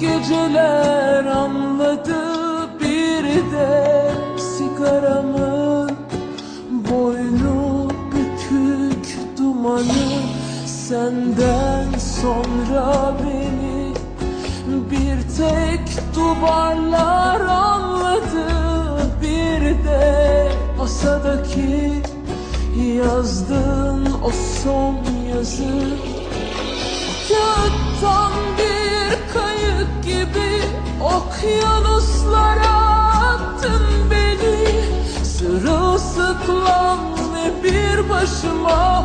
Geceler anladı bir de sigaramın Boynu bükük dumanı Senden sonra beni bir tek duvarlar anladı. Bir de masadaki yazdın o son yazı. Kağıttan bir okyanuslara attın beni. Sırılsıklam ve bir başıma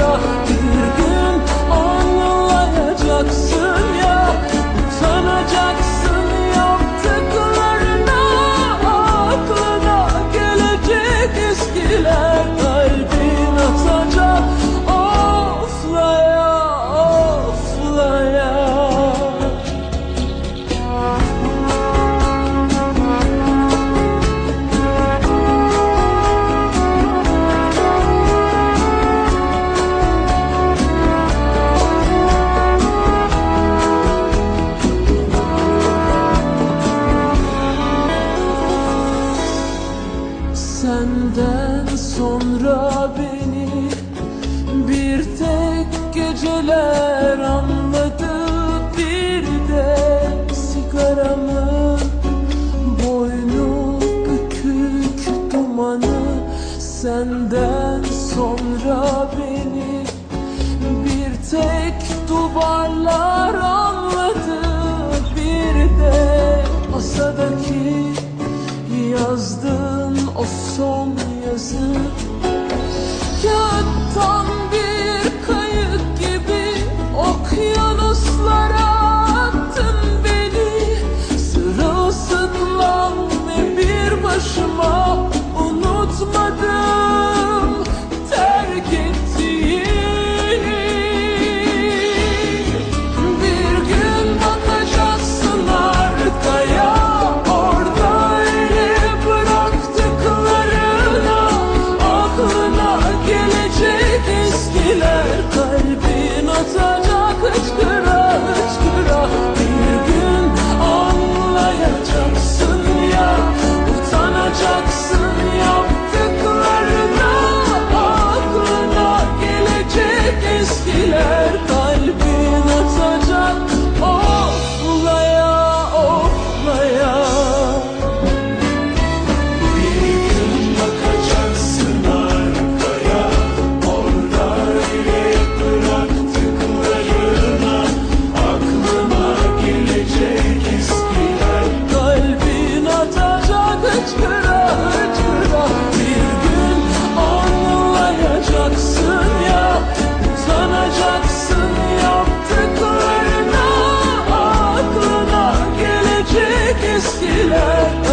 다 Senden sonra beni bir tek geceler anladı Bir de sigaramın boynu bükük dumanı. Senden sonra beni bir tek duvarlar anladı Bir de masadaki yazdığın o son yazı eskiler